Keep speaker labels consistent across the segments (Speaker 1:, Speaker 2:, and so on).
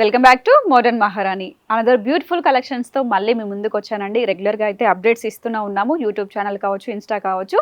Speaker 1: Welcome back to modern Maharani. Another beautiful కలెక్షన్స్తో మళ్ళీ మీ ముందుకు వచ్చానండి. రెగ్యులర్గా అయితే అప్డేట్స్ ఇస్తూనే ఉన్నాము. యూట్యూబ్ ఛానల్ కావచ్చు ఇన్స్టా కావచ్చు.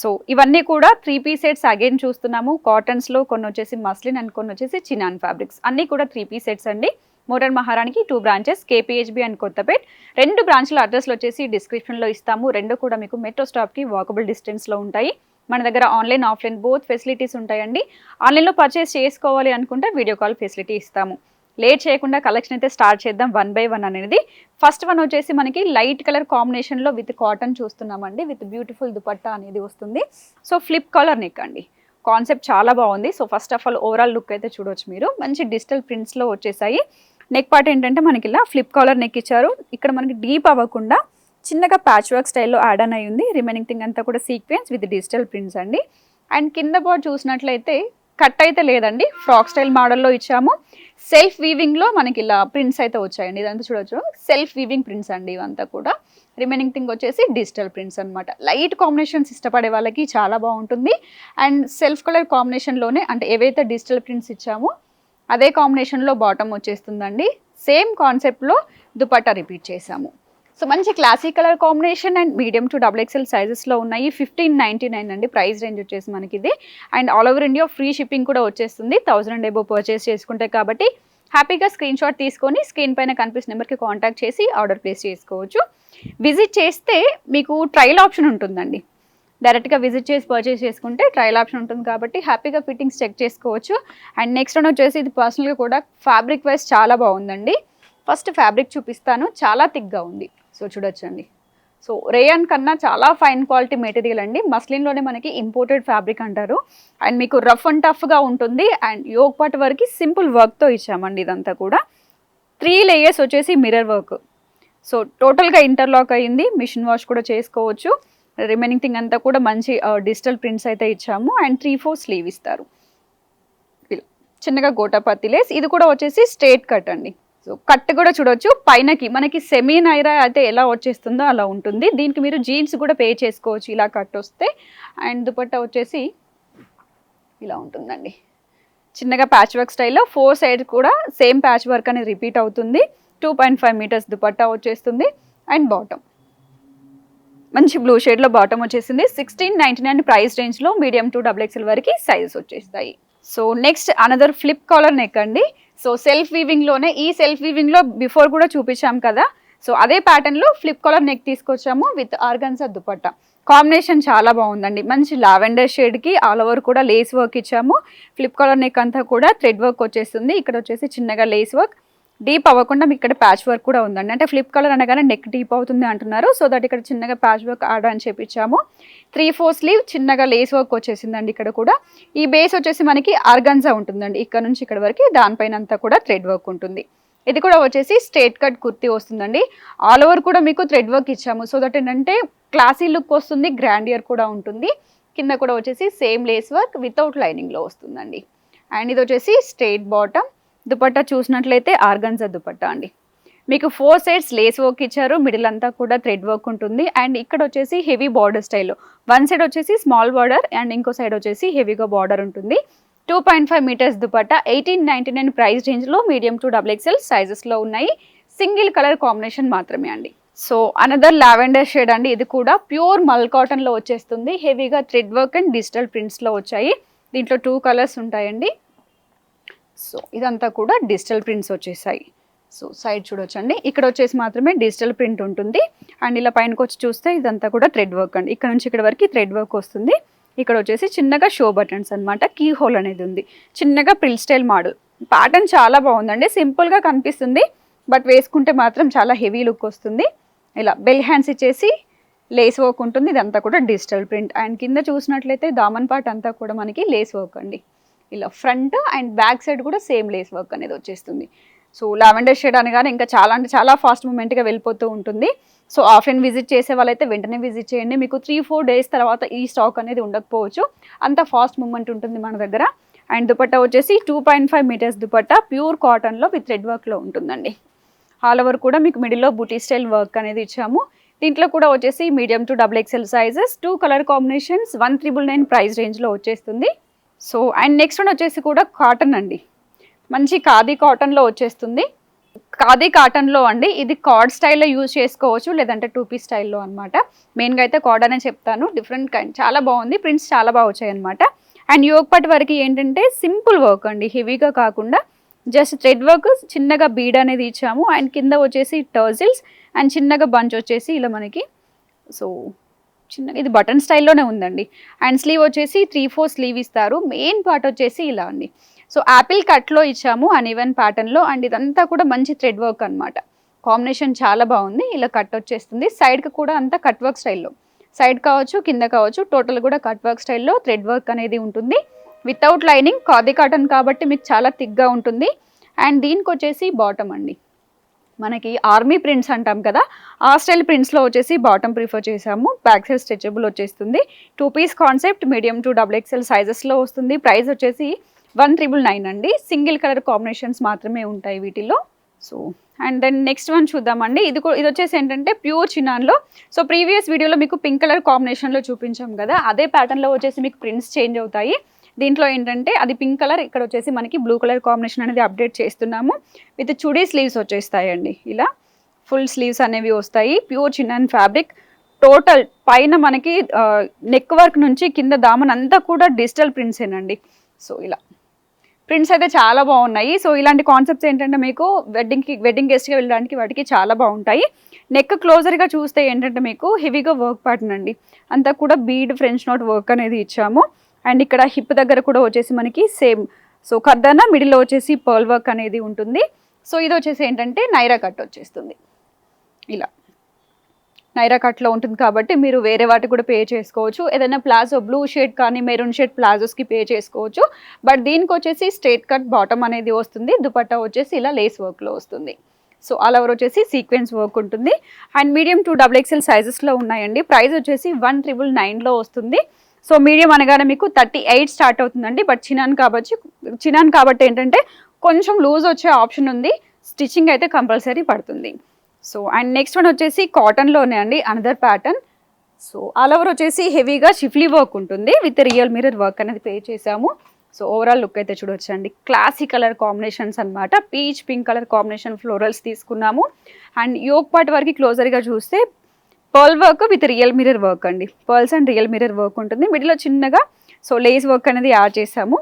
Speaker 1: సో ఇవన్నీ కూడా త్రీ పీస్ సెట్స్ అగైన్ చూస్తున్నాము. కాటన్స్లో కొన్ని వచ్చేసి మస్లిన్ అండ్ కొన్ని వచ్చేసి చినాన్ ఫ్యాబ్రిక్స్ అన్నీ కూడా త్రీ పీస్ సెట్స్ అండి. Modern మహారాణికి two branches KPHB and Kothapet రెండు బ్రాంచ్ల అడ్రస్లు వచ్చేసి డిస్క్రిప్షన్లో ఇస్తాము. రెండు కూడా మీకు మెట్రో స్టాప్కి వాకబుల్ డిస్టెన్స్లో ఉంటాయి. మన దగ్గర ఆన్లైన్ ఆఫ్లైన్ బోత్ ఫెసిలిటీస్ ఉంటాయండి. ఆన్లైన్లో పర్చేస్ చేసుకోవాలి అనుకుంటే వీడియో కాల్ ఫెసిలిటీ ఇస్తాము. లేట్ చేయకుండా కలెక్షన్ అయితే స్టార్ట్ చేద్దాం వన్ బై వన్ అనేది. ఫస్ట్ వన్ వచ్చేసి మనకి లైట్ కలర్ కాంబినేషన్లో విత్ కాటన్ చూస్తున్నామండి. విత్ బ్యూటిఫుల్ దుపట్టా అనేది వస్తుంది. సో ఫ్లిప్ కలర్ నెక్ అండి. కాన్సెప్ట్ చాలా బాగుంది. So first of all overall look అయితే చూడవచ్చు మీరు. మంచి డిజిటల్ ప్రింట్స్లో వచ్చేసాయి. నెక్ పార్ట్ ఏంటంటే మనకి ఇలా ఫ్లిప్ కాలర్ నెక్ ఇచ్చారు. ఇక్కడ మనకి డీప్ అవ్వకుండా చిన్నగా ప్యాచ్ వర్క్ స్టైల్లో యాడ్ అన్ అయి ఉంది రిమైనింగ్ థింగ్ అంతా కూడా సీక్వెన్స్ విత్ డిజిటల్ ప్రింట్స్ అండి. అండ్ కింద బోర్డు చూసినట్లయితే కట్ అయితే లేదండి. ఫ్రాక్ స్టైల్ మోడల్లో ఇచ్చాము. సెల్ఫ్ వీవింగ్లో మనకి ఇలా ప్రింట్స్ అయితే వచ్చాయండి. ఇదంతా చూడొచ్చు. సెల్ఫ్ వీవింగ్ ప్రింట్స్ అండి ఇవంతా కూడా. రిమైనింగ్ థింగ్ వచ్చేసి డిజిటల్ ప్రింట్స్ అనమాట లైట్ కాంబినేషన్స్ ఇష్టపడే వాళ్ళకి చాలా బాగుంటుంది. అండ్ సెల్ఫ్ కలర్ కాంబినేషన్లోనే అంటే ఏవైతే డిజిటల్ ప్రింట్స్ ఇచ్చామో అదే కాంబినేషన్లో బాటమ్ వచ్చేస్తుందండి. సేమ్ కాన్సెప్ట్లో దుపట్టా రిపీట్ చేసాము సో మంచి classic colour combination and medium to double XL సైజెస్లో ఉన్నాయి. ఫిఫ్టీన్ నైంటీ నైన్ అండి ప్రైస్ రేంజ్ వచ్చేసి మనకి ఇది. And all over India free shipping కూడా వచ్చేస్తుంది. థౌసండ్ ఎబో పర్చేస్ చేసుకుంటే కాబట్టి హ్యాపీగా స్క్రీన్ షాట్ తీసుకొని స్క్రీన్ పైన కనిపిస్తున్న నెంబర్కి కాంటాక్ట్ చేసి ఆర్డర్ ప్లేస్ చేసుకోవచ్చు. విజిట్ చేస్తే మీకు ట్రయల్ ఆప్షన్ ఉంటుందండి. డైరెక్ట్గా విజిట్ చేసి పర్చేస్ చేసుకుంటే ట్రయల్ ఆప్షన్ ఉంటుంది కాబట్టి హ్యాపీగా ఫిట్టింగ్స్ చెక్ చేసుకోవచ్చు. అండ్ నెక్స్ట్ వన్ వచ్చేసి ఇది పర్సనల్గా కూడా ఫ్యాబ్రిక్ వైజ్ చాలా బాగుందండి. ఫస్ట్ ఫ్యాబ్రిక్ చూపిస్తాను. చాలా థిక్గా ఉంది. సో చూడొచ్చండి. సో రేయాన్ కన్నా చాలా ఫైన్ క్వాలిటీ మెటీరియల్ అండి. మస్లిన్లోనే మనకి ఇంపోర్టెడ్ ఫ్యాబ్రిక్ అంటారు. అండ్ మీకు రఫ్ అండ్ టఫ్గా ఉంటుంది. అండ్ యోగ్ పాట్ వరకు సింపుల్ వర్క్తో ఇచ్చామండి ఇదంతా కూడా. త్రీ లేయర్స్ వచ్చేసి మిర్రర్ వర్క్. సో టోటల్గా ఇంటర్లాక్ అయ్యింది మిషన్ వాష్ కూడా చేసుకోవచ్చు. రిమైనింగ్ థింగ్ అంతా కూడా మంచి డిజిటల్ ప్రింట్స్ అయితే ఇచ్చాము. అండ్ త్రీ ఫోర్ స్లీవ్ ఇస్తారు. చిన్నగా గోటాపత్తి లేస్. ఇది కూడా వచ్చేసి స్ట్రేట్ కట్ అండి. సో కట్ కూడా చూడవచ్చు పైనకి మనకి సెమీ నైరా అయితే ఎలా వచ్చేస్తుందో అలా ఉంటుంది. దీనికి మీరు జీన్స్ కూడా పే చేసుకోవచ్చు ఇలా కట్ వస్తే. అండ్ దుపట్టా వచ్చేసి ఇలా ఉంటుందండి. చిన్నగా ప్యాచ్ వర్క్ స్టైల్లో ఫోర్ సైడ్ కూడా సేమ్ ప్యాచ్ వర్క్ అనేది రిపీట్ అవుతుంది. Two point five metres dupatta వచ్చేస్తుంది. అండ్ బాటమ్ మంచి బ్లూ షేడ్లో బాటమ్ వచ్చేసింది. సిక్స్టీన్ నైంటీ నైన్ ప్రైస్ రేంజ్లో మీడియం టు డబుల్ ఎక్స్ఎల్ వరకు సైజెస్ వచ్చేస్తాయి. So next another flip collar neck అండి. సో సెల్ఫ్ వీవింగ్లోనే ఈ సెల్ఫ్ వీవింగ్లో బిఫోర్ కూడా చూపించాం కదా. సో అదే ప్యాటర్న్లో ఫ్లిప్ కలర్ నెక్ తీసుకొచ్చాము విత్ ఆర్గన్సా దుపట్టా కాంబినేషన్ చాలా బాగుందండి. మంచి లావెండర్ షేడ్కి ఆల్ ఓవర్ కూడా లేస్ వర్క్ ఇచ్చాము. ఫ్లిప్ కలర్ నెక్ అంతా కూడా థ్రెడ్ వర్క్ వచ్చేస్తుంది. ఇక్కడ వచ్చేసి చిన్నగా లేస్ వర్క్ డీప్ అవ్వకుండా మీకు ఇక్కడ ప్యాచ్ వర్క్ కూడా ఉందండి. అంటే ఫ్లిప్ కలర్ అనగానే నెక్ డీప్ అవుతుంది అంటున్నారు. సో దట్ ఇక్కడ చిన్నగా ప్యాచ్ వర్క్ ఆర్డర్ అని చెప్పించాము త్రీ ఫోర్ స్లీవ్ చిన్నగా లేస్ వర్క్ వచ్చేసిందండి ఇక్కడ కూడా. ఈ బేస్ వచ్చేసి మనకి ఆర్గన్జా ఉంటుందండి ఇక్కడ నుంచి ఇక్కడ వరకు. దానిపైన అంతా కూడా థ్రెడ్ వర్క్ ఉంటుంది. ఇది కూడా వచ్చేసి స్ట్రేట్ కట్ కుర్తీ వస్తుందండి. ఆల్ ఓవర్ కూడా మీకు థ్రెడ్ వర్క్ ఇచ్చాము. సో దట్ ఏంటంటే క్లాసీ లుక్ వస్తుంది గ్రాండియర్ కూడా ఉంటుంది. కింద కూడా వచ్చేసి సేమ్ లేస్ వర్క్ వితౌట్ లైనింగ్లో వస్తుందండి. అండ్ ఇది వచ్చేసి స్ట్రేట్ బాటమ్. దుపట్టా చూసినట్లయితే ఆర్గన్జా దుపట్టా అండి. మీకు ఫోర్ సైడ్స్ లేస్ వర్క్ ఇచ్చారు మిడిల్ అంతా కూడా థ్రెడ్ వర్క్ ఉంటుంది. అండ్ ఇక్కడ వచ్చేసి heavy border style one side వచ్చేసి స్మాల్ బార్డర్ అండ్ ఇంకో సైడ్ వచ్చేసి హెవీగా బార్డర్ ఉంటుంది. Two point five metres dupatta eighteen ninety nine price రేంజ్లో మీడియం టు డబుల్ ఎక్స్ఎల్ సైజెస్లో ఉన్నాయి. సింగిల్ కలర్ కాంబినేషన్ మాత్రమే అండి. సో అనదర్ లావెండర్ షేడ్ అండి. ఇది కూడా ప్యూర్ మల్ కాటన్లో వచ్చేస్తుంది. హెవీగా థ్రెడ్ వర్క్ అండ్ డిజిటల్ ప్రింట్స్లో వచ్చాయి. దీంట్లో టూ కలర్స్ ఉంటాయండి. సో ఇదంతా కూడా డిజిటల్ ప్రింట్స్ వచ్చేసాయి. సో సైడ్ చూడొచ్చండి. ఇక్కడ వచ్చేసి మాత్రమే డిజిటల్ ప్రింట్ ఉంటుంది. అండ్ ఇలా పైనకి వచ్చి చూస్తే ఇదంతా కూడా థ్రెడ్ వర్క్ అండి. ఇక్కడ నుంచి ఇక్కడ వరకు థ్రెడ్ వర్క్ వస్తుంది. ఇక్కడ వచ్చేసి చిన్నగా షో బటన్స్ అనమాట కీ హోల్ అనేది ఉంది. చిన్నగా ప్రిల్ స్టైల్ మోడల్. ప్యాటర్న్ చాలా బాగుందండి. సింపుల్గా కనిపిస్తుంది. బట్ వేసుకుంటే మాత్రం చాలా హెవీ లుక్ వస్తుంది. ఇలా బెల్ హ్యాండ్స్ ఇచ్చేసి లేస్ వర్క్ ఉంటుంది. ఇదంతా కూడా డిజిటల్ ప్రింట్. అండ్ కింద చూసినట్లయితే దామన్ పార్ట్ అంతా కూడా మనకి లేస్ వర్క్ అండి. ఇలా ఫ్రంట్ అండ్ బ్యాక్ సైడ్ కూడా సేమ్ లేస్ వర్క్ అనేది వచ్చేస్తుంది. సో లావెండర్ షేడ్ అనగానే ఇంకా చాలా అంటే చాలా ఫాస్ట్ మూమెంట్గా వెళ్ళిపోతూ ఉంటుంది. సో ఆఫ్లైన్ విజిట్ చేసే వాళ్ళైతే వెంటనే విజిట్ చేయండి. మీకు త్రీ ఫోర్ డేస్ తర్వాత ఈ స్టాక్ అనేది ఉండకపోవచ్చు. అంత ఫాస్ట్ మూమెంట్ ఉంటుంది మన దగ్గర. అండ్ దుపట్టా వచ్చేసి two point five meters dupatta pure కాటన్లో విత్ రెడ్ వర్క్లో ఉంటుందండి. ఆల్ ఓవర్ కూడా మీకు మిడిల్లో బూటీ స్టైల్ వర్క్ అనేది ఇచ్చాము. దీంట్లో కూడా వచ్చేసి medium to double XL sizes two colour combinations one triple nine price రేంజ్లో వచ్చేస్తుంది. సో అండ్ నెక్స్ట్ వన్ వచ్చేసి కూడా కాటన్ అండి. మంచి ఖాదీ కాటన్లో వచ్చేస్తుంది. ఖాదీ కాటన్లో అండి ఇది కార్డ్ స్టైల్లో యూజ్ చేసుకోవచ్చు లేదంటే టూ పీస్ స్టైల్లో అనమాట మెయిన్గా అయితే కార్డ్ అనే చెప్తాను డిఫరెంట్ కైండ్ చాలా బాగుంది ప్రింట్స్ చాలా బాగా వచ్చాయి అనమాట అండ్ యోగ్ పట్ వరకు ఏంటంటే సింపుల్ వర్క్ అండి హెవీగా కాకుండా జస్ట్ థ్రెడ్ వర్క్ చిన్నగా బీడ్ అనేది ఇచ్చాము అండ్ కింద వచ్చేసి టర్జిల్స్ అండ్ చిన్నగా బంచ్ వచ్చేసి ఇలా మనకి సో చిన్నగా ఇది బటన్ స్టైల్లోనే ఉందండి. అండ్ స్లీవ్ వచ్చేసి త్రీ ఫోర్ స్లీవ్ ఇస్తారు. మెయిన్ పార్ట్ వచ్చేసి ఇలా అండి. సో యాపిల్ కట్లో ఇచ్చాము అన్ ప్యాటర్న్లో అండ్ ఇదంతా కూడా మంచి థ్రెడ్ వర్క్ అనమాట కాంబినేషన్ చాలా బాగుంది. ఇలా కట్ వచ్చేస్తుంది. సైడ్కి కూడా అంతా కట్ వర్క్ స్టైల్లో. సైడ్ కావచ్చు కింద కావచ్చు టోటల్ కూడా కట్ వర్క్ స్టైల్లో థ్రెడ్ వర్క్ అనేది ఉంటుంది. వితౌట్ లైనింగ్ కాది కాటన్ కాబట్టి మీకు చాలా థిక్గా ఉంటుంది. అండ్ దీనికి వచ్చేసి బాటమ్ అండి. మనకి ఆర్మీ ప్రింట్స్ అంటాం కదా ఆ స్టైల్ ప్రింట్స్లో వచ్చేసి బాటమ్ ప్రిఫర్ చేసాము బ్యాక్ సైడ్ స్ట్రెచబుల్ వచ్చేస్తుంది. Two piece concept medium to double XL సైజెస్లో వస్తుంది. ప్రైస్ వచ్చేసి వన్ ట్రిబుల్ నైన్ అండి. సింగిల్ కలర్ కాంబినేషన్స్ మాత్రమే ఉంటాయి వీటిలో. So and then next one చూద్దామండి. ఇది ఇది వచ్చేసి ఏంటంటే ప్యూర్ చినాన్లో సో ప్రీవియస్ వీడియోలో మీకు పింక్ కలర్ కాంబినేషన్లో చూపించాం కదా అదే ప్యాటర్న్లో వచ్చేసి మీకు ప్రింట్స్ చేంజ్ అవుతాయి. దీంట్లో ఏంటంటే అది పింక్ కలర్ ఇక్కడ వచ్చేసి మనకి బ్లూ కలర్ కాంబినేషన్ అనేది అప్డేట్ చేస్తున్నాము. విత్ చుడీ స్లీవ్స్ వచ్చేస్తాయండి ఇలా. ఫుల్ స్లీవ్స్ అనేవి వస్తాయి. ప్యూర్ చిన్న ఫ్యాబ్రిక్ టోటల్ పైన మనకి నెక్ వర్క్ నుంచి కింద దామన్ అంతా కూడా డిజిటల్ ప్రింట్సేనండి సో ఇలా. ప్రింట్స్ అయితే చాలా బాగున్నాయి. సో ఇలాంటి కాన్సెప్ట్స్ ఏంటంటే మీకు వెడ్డింగ్కి వెడ్డింగ్ గెస్ట్గా వెళ్ళడానికి వాటికి చాలా బాగుంటాయి. నెక్ క్లోజర్గా చూస్తే ఏంటంటే మీకు హెవీగా వర్క్ ప్యాటర్న్ అండి. అంతా కూడా బీడ్ ఫ్రెంచ్ నోట్ వర్క్ అనేది ఇచ్చాము. అండ్ ఇక్కడ హిప్ దగ్గర కూడా వచ్చేసి మనకి సేమ్. సో కర్దన మిడిల్లో వచ్చేసి పర్ల్ వర్క్ అనేది ఉంటుంది. సో ఇది వచ్చేసి ఏంటంటే నైరా కట్ వచ్చేస్తుంది. ఇలా. నైరా కట్లో ఉంటుంది కాబట్టి మీరు వేరే వాటికి కూడా పే చేసుకోవచ్చు. ఏదైనా ప్లాజో బ్లూ షేడ్ కానీ మెరూన్ షేడ్ ప్లాజోస్కి పే చేసుకోవచ్చు. బట్ దీనికి వచ్చేసి స్ట్రేట్ కట్ బాటమ్ అనేది వస్తుంది. దుపట్టా వచ్చేసి ఇలా లేస్ వర్క్లో వస్తుంది. సో ఆల్ ఓవర్ వచ్చేసి సీక్వెన్స్ వర్క్ ఉంటుంది. And medium to double XL సైజెస్లో ఉన్నాయండి. ప్రైస్ వచ్చేసి వన్ ట్రిపుల్ నైన్లో వస్తుంది. సో మీడియం అనగానే మీకు థర్టీ ఎయిట్ స్టార్ట్ అవుతుందండి బట్ చినాన్ కాబట్టి చినాన్ కాబట్టి ఏంటంటే కొంచెం లూజ్ వచ్చే ఆప్షన్ ఉంది స్టిచ్చింగ్ అయితే కంపల్సరీ పడుతుంది. సో అండ్ నెక్స్ట్ వన్ వచ్చేసి కాటన్లోనే అండి another pattern so all over వచ్చేసి హెవీగా షిఫ్లీ వర్క్ ఉంటుంది విత్ రియల్ మిరర్ వర్క్ అనేది పే చేసాము సో ఓవరాల్ లుక్ అయితే చూడొచ్చండి. క్లాసిక్ కలర్ కాంబినేషన్స్ అన్నమాట peach pink colour combination florals తీసుకున్నాము. అండ్ యోగ్ పార్ట్ వరకు క్లోజర్గా చూస్తే pearl work with real mirror work అండి. Pearls and real mirror work ఉంటుంది. మిడిల్లో చిన్నగా సో లేస్ వర్క్ అనేది యాడ్ చేసాము.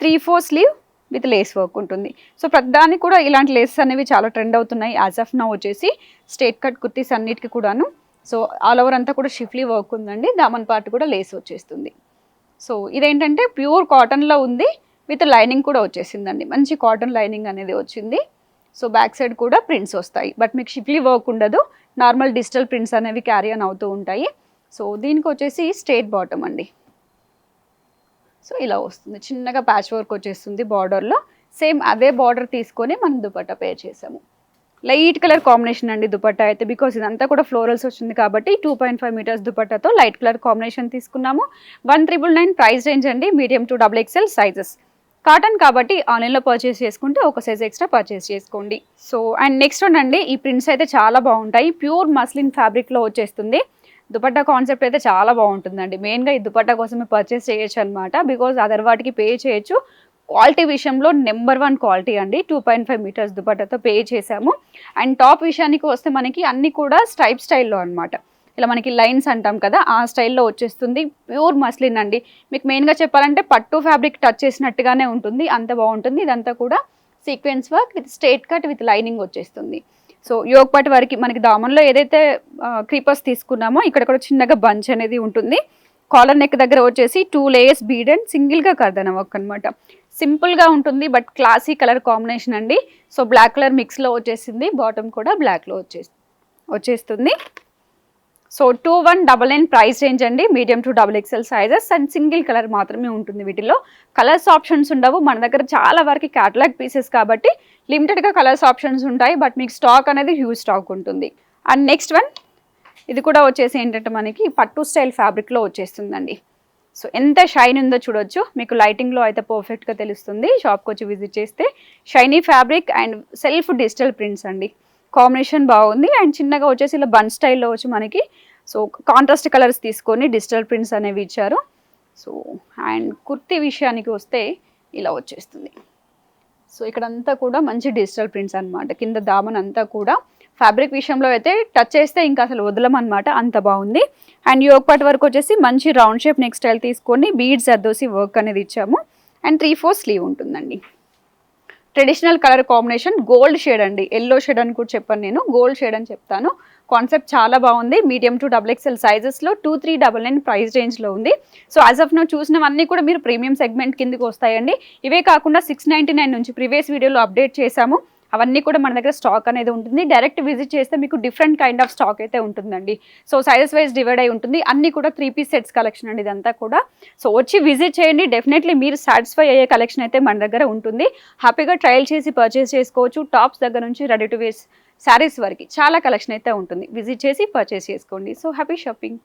Speaker 1: Three four sleeve with lace work ఉంటుంది. సో ప్రతిదానికి కూడా ఇలాంటి లేసెస్ అనేవి చాలా ట్రెండ్ అవుతున్నాయి. యాజ్ ఆఫ్ నౌ వచ్చేసి స్ట్రేట్ కట్ కుర్తీస్ అన్నిటికీ కూడాను. సో ఆల్ ఓవర్ అంతా కూడా షిఫ్లీ వర్క్ ఉందండి. దామన్ పార్ట్ కూడా లేస్ వచ్చేస్తుంది. సో ఇదేంటంటే ప్యూర్ కాటన్లో ఉంది. విత్ లైనింగ్ కూడా వచ్చేసిందండి. మంచి కాటన్ లైనింగ్ అనేది వచ్చింది. సో బ్యాక్ సైడ్ కూడా ప్రింట్స్ వస్తాయి. బట్ మీకు షిప్లీ వర్క్ ఉండదు. నార్మల్ డిజిటల్ ప్రింట్స్ అనేవి క్యారీ ఆన్ అవుతూ ఉంటాయి. సో దీనికి వచ్చేసి స్ట్రేట్ బాటమ్ అండి. సో ఇలా వస్తుంది. చిన్నగా ప్యాచ్ వర్క్ వచ్చేస్తుంది బార్డర్లో. సేమ్ అదే బార్డర్ తీసుకొని మనం దుపట్టా పే చేసాము. లైట్ కలర్ కాంబినేషన్ అండి దుపట్టా అయితే. బికాస్ ఇదంతా కూడా ఫ్లోరల్స్ వచ్చింది కాబట్టి టూ పాయింట్ ఫైవ్ మీటర్స్ దుపట్టాతో లైట్ కలర్ కాంబినేషన్ తీసుకున్నాము. One triple nine price range అండి. Medium to double XL sizes. Cotton కాబట్టి ఆన్లైన్లో పర్చేస్ చేసుకుంటే ఒక సైజ్ ఎక్స్ట్రా పర్చేస్ చేసుకోండి. సో అండ్ నెక్స్ట్ ఉండండి ఈ ప్రింట్స్ అయితే చాలా బాగుంటాయి. ప్యూర్ మస్లిన్ ఫ్యాబ్రిక్లో వచ్చేస్తుంది. దుపట్టా కాన్సెప్ట్ అయితే చాలా బాగుంటుందండి. మెయిన్గా ఈ దుపట్టా కోసమే పర్చేస్ చేయొచ్చు అనమాట బికాజ్ అదర్ వాటికి పే చేయొచ్చు. క్వాలిటీ విషయంలో నెంబర్ వన్ క్వాలిటీ అండి. టూ పాయింట్ ఫైవ్ మీటర్స్ దుపట్టాతో పే చేసాము అండ్ టాప్ విషయానికి వస్తే మనకి అన్ని కూడా స్ట్రైప్ స్టైల్లో అనమాట ఇలా మనకి లైన్స్ అంటాం కదా ఆ స్టైల్లో వచ్చేస్తుంది. ప్యూర్ మస్లిన్ అండి. మీకు మెయిన్గా చెప్పాలంటే పట్టు ఫ్యాబ్రిక్ టచ్ చేసినట్టుగానే ఉంటుంది. అంత బాగుంటుంది. ఇదంతా కూడా sequence work with straight cut with lining వచ్చేస్తుంది. సో యోగపాటి వారికి వరకు మనకి దామన్లో ఏదైతే క్రీపర్స్ తీసుకున్నామో ఇక్కడ కూడా చిన్నగా బంచ్ అనేది ఉంటుంది. కాలర్ నెక్ దగ్గర వచ్చేసి టూ లేయర్స్ బీడ్ అండ్ సింగిల్గా కర్దన వర్క్ అనమాట సింపుల్గా ఉంటుంది బట్ క్లాసీ కలర్ కాంబినేషన్ అండి. సో బ్లాక్ కలర్ మిక్స్లో వచ్చేసింది. బాటమ్ కూడా బ్లాక్లో వచ్చేసి వచ్చేస్తుంది. So two one double nine price range అండి. Medium to double XL sizes and single colour మాత్రమే ఉంటుంది వీటిలో. కలర్స్ ఆప్షన్స్ ఉండవు. మన దగ్గర చాలా వరకు క్యాటలాగ్ పీసెస్ కాబట్టి లిమిటెడ్గా కలర్స్ ఆప్షన్స్ ఉంటాయి. బట్ మీకు స్టాక్ అనేది హ్యూజ్ స్టాక్ ఉంటుంది. అండ్ నెక్స్ట్ వన్ ఇది కూడా వచ్చేసి ఏంటంటే మనకి పట్టు స్టైల్ ఫ్యాబ్రిక్లో వచ్చేస్తుందండి. సో ఎంత షైన్ ఉందో చూడొచ్చు. మీకు లైటింగ్లో అయితే పర్ఫెక్ట్గా తెలుస్తుంది. షాప్కి వచ్చి విజిట్ చేస్తే shiny fabric and self digital prints అండి. కాంబినేషన్ బాగుంది. అండ్ చిన్నగా వచ్చేసి ఇలా బన్ స్టైల్లో వచ్చి మనకి సో కాంట్రాస్ట్ కలర్స్ తీసుకొని డిజిటల్ ప్రింట్స్ అనేవి ఇచ్చారు. సో అండ్ కుర్తీ విషయానికి వస్తే ఇలా వచ్చేస్తుంది. సో ఇక్కడంతా కూడా మంచి డిజిటల్ ప్రింట్స్ అన్నమాట. కింద దామన్ అంతా కూడా ఫ్యాబ్రిక్ విషయంలో అయితే టచ్ చేస్తే ఇంకా అసలు వదలమన్నమాట. అంత బాగుంది. అండ్ యోగ్ పార్ట్ వరకు వచ్చేసి మంచి రౌండ్ షేప్ నెక్ స్టైల్ తీసుకొని బీడ్స్ అద్దోసి వర్క్ అనేది ఇచ్చాము. అండ్ త్రీ ఫోర్ స్లీవ్ ఉంటుందండి. Traditional colour combination gold shade అండి. ఎల్లో షేడ్ అని కూడా చెప్పాను నేను. గోల్డ్ షేడ్ అని చెప్తాను. కాన్సెప్ట్ చాలా బాగుంది. Medium to double XL సైజెస్లో two three double nine price రేంజ్లో ఉంది. సో యాజ్ ఆఫ్ నో చూసినవన్నీ కూడా మీరు ప్రీమియం సెగ్మెంట్ కిందకి వస్తాయండి. ఇవే కాకుండా సిక్స్ నైంటీ నైన్ నుంచి ప్రీవియస్ వీడియోలో అప్డేట్ చేశాము. అవన్నీ కూడా మన దగ్గర స్టాక్ అనేది ఉంటుంది. డైరెక్ట్ విజిట్ చేస్తే మీకు డిఫరెంట్ కైండ్ ఆఫ్ స్టాక్ అయితే ఉంటుందండి. సో సైజెస్ వైజ్ డివైడ్ అయి ఉంటుంది. అన్ని కూడా త్రీ పీస్ సెట్స్ కలెక్షన్ అండి ఇదంతా కూడా. సో వచ్చి విజిట్ చేయండి. డెఫినెట్లీ మీరు సాటిస్ఫై అయ్యే కలెక్షన్ అయితే మన దగ్గర ఉంటుంది. హ్యాపీగా ట్రయల్ చేసి పర్చేస్ చేసుకోవచ్చు. టాప్స్ దగ్గర నుంచి రెడీ టు వేస్ శారీస్ వరకు చాలా కలెక్షన్ అయితే ఉంటుంది. విజిట్ చేసి పర్చేస్ చేసుకోండి. So happy shopping